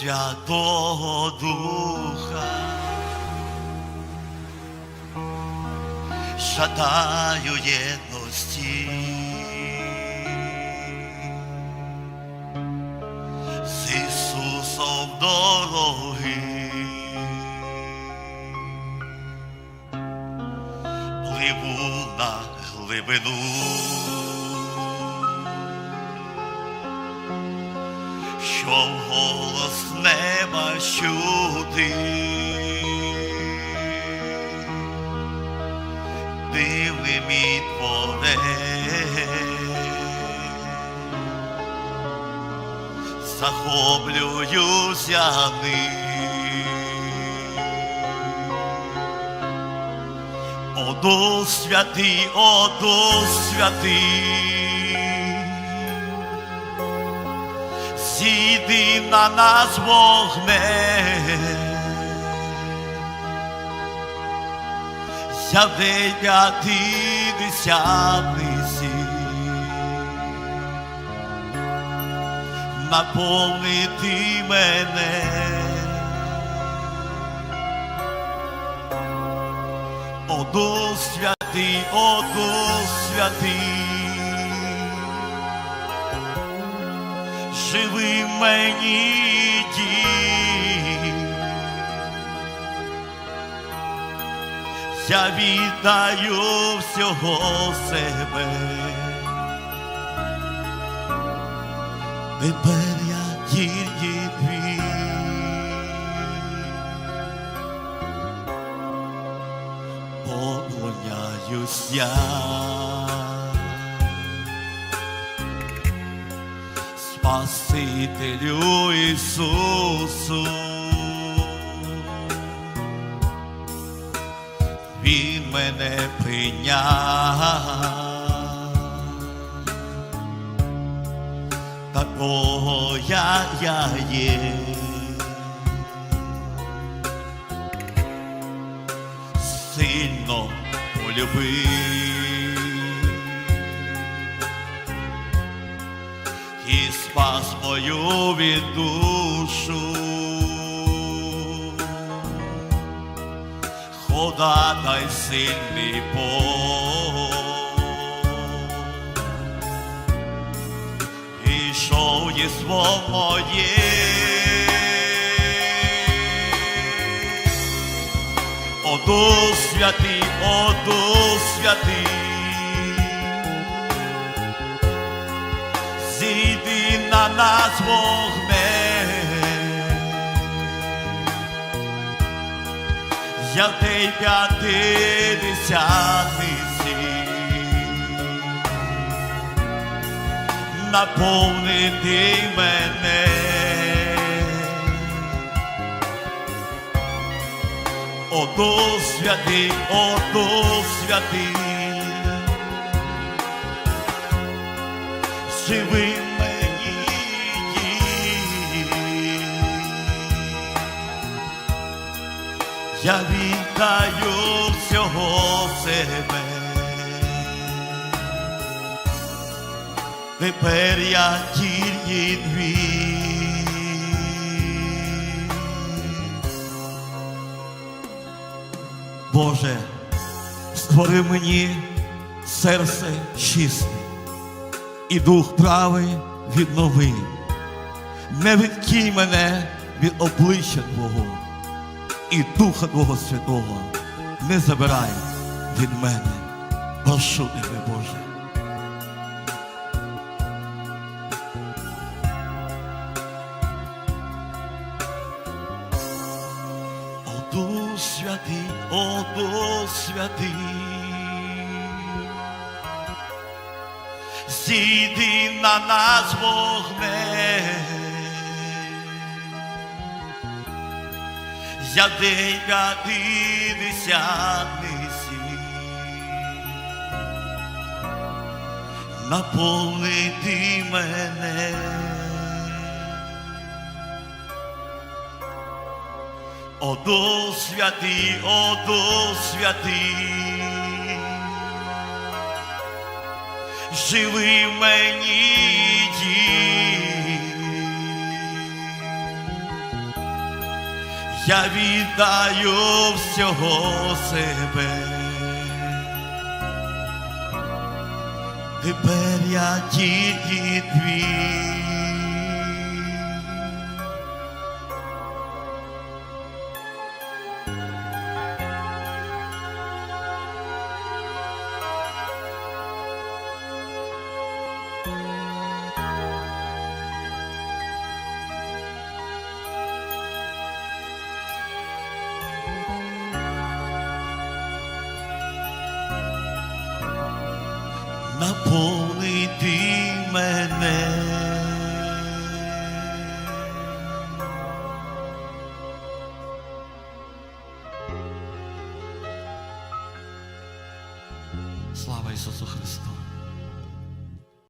Святого Духа. Жадаю єдності з Ісусом дороги. Пливу на глибину. Що голос неба чути, дивний мій творець, захоплююся ним. О Дух святий, о Дух святий, зійди на нас вогнем. Я дев'ятий десятий сім, наповнити мене. О Дух святий, о Дух святий, живи мені дій. Я віддаю всього себе. Тепер я тільки твій. поклоняюсь я. Спасителю Ісусу. Він мене прийняв. Такого я, я є. сильно полюбив спас мою від душу. Ходатай сильний Бог, ішов єство моє. О Дух святий, о Дух святий, на нас вогнем. Я в той п'ятидесятий сім, наповнити мене. О Дух святий, о святий, живи Я віддаю всього себе. Тепер я тільки твій. Боже, створи мені серце чисте і дух правий віднови. Не відкинь мене від обличчя Твого і Духа Твого Святого не забирай від мене. Прошу тебе, Боже. О Дух святий, о святий, зійди на нас вогнем. Я день п'ятидесятий сім, наповнити мене. О Дух святий, о Дух святий, живи в мені я віддаю всього себе. Тепер я тільки твій. Наповнити мене. Слава Ісусу Христу!